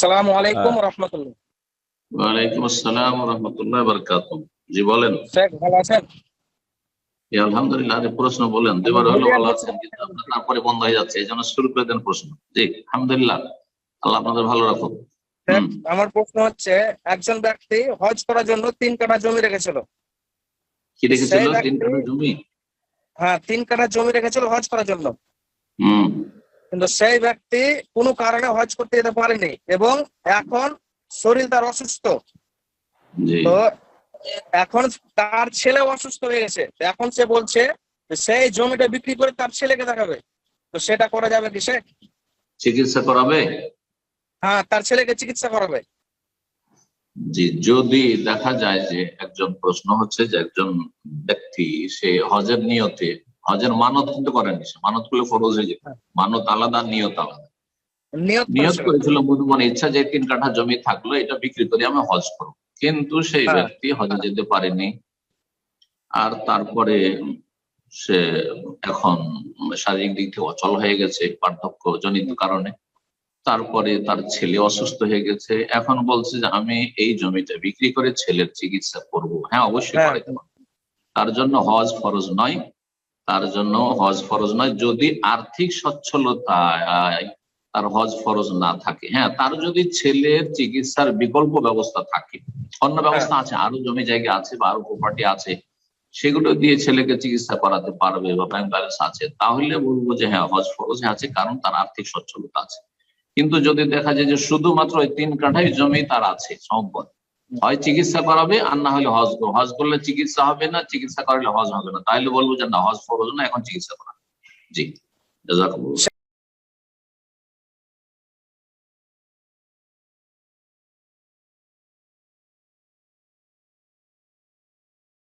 আসসালামু আলাইকুম রহমতুল্লাহ। ওয়ালাইকুম আসসালাম রহমতুল্লাহ বরকাত জি বলেন। শেখ ভালো আছেন? আলহামদুলিল্লাহ প্রশ্ন বলেন। দুবার হলো ভালো আছেন কিন্তু আপনার তারপরে বন্ধ হয়ে যাচ্ছে এই জন্য শুরু করে দেন প্রশ্ন। জি আলহামদুলিল্লাহ আল্লাহ আপনাদের ভালো রাখুন আমার প্রশ্ন হচ্ছে একজন ব্যক্তি হজ করার জন্য তিন কাঠা জমি রেখেছিল। কি রেখেছিল? তিন কাঠা জমি? হ্যাঁ তিন কাঠা জমি রেখেছিল হজ করার জন্য। হম। কিন্তু সেই ব্যক্তি কোনো কারণে হজ করতে যেতে পারেনি এবং এখন শরীর তার অসুস্থ। তো এখন তার ছেলে অসুস্থ হয়ে গেছে। তো এখন সে বলছে সেই জমিটা বিক্রি করে তার ছেলেকে দেখাবে। তো সেটা করা যাবে কি সে? চিকিৎসা করাবে? হ্যাঁ তার ছেলেকে চিকিৎসা করাবে। জি যদি দেখা যায় যে একজন প্রশ্ন হচ্ছে যে একজন ব্যক্তি সে হজের নিয়তে হজের মানত কিন্তু করেনি সে। মানত করলে ফরজ হয়ে যেত মানত আলাদা নিয়ত আলাদা। নিয়ত করেছিল। করেছিল মনে মনে ইচ্ছা যে তিন কাঠা জমি থাকল এটা বিক্রি করে আমি হজ করব। কিন্তু সেই হ্যাঁ। ব্যক্তি হজে যেতে পারেনি। আর তারপরে সে এখন শারীরিক দিক থেকে অচল হয়ে গেছে বার্ধক্য জনিত কারণে। তারপরে তার ছেলে অসুস্থ হয়ে গেছে। এখন বলছে যে আমি এই জমিটা বিক্রি করে ছেলের চিকিৎসা করব। হ্যাঁ অবশ্যই হ্যাঁ। তার জন্য হজ ফরজ নয়। তার জন্য হজ ফরজ নয়। যদি আর্থিক সচ্ছলতায় তার হজ ফরজ না থাকে হ্যাঁ তার যদি ছেলের চিকিৎসার বিকল্প ব্যবস্থা থাকে অন্য ব্যবস্থা আছে আরও জমি জায়গা আছে বা আরও প্রপার্টি আছে সেগুলো দিয়ে ছেলেকে চিকিৎসা করাতে পারবে বা ব্যাংক ব্যালেন্স আছে তাহলে বলব যে হ্যাঁ হজ ফরজ আছে কারণ তার আর্থিক সচ্ছলতা আছে। কিন্তু যদি দেখা যায় যে শুধুমাত্র ওই তিন কাঠাই জমি তার আছে সম্পদ হয় চিকিৎসা করাবে আর না হলে হজ করব। হজ করলে চিকিৎসা হবে না, চিকিৎসা করলে হজ হবে না। তাহলে বলব যে না, হজ ফরজ না, এখন চিকিৎসা করা। জি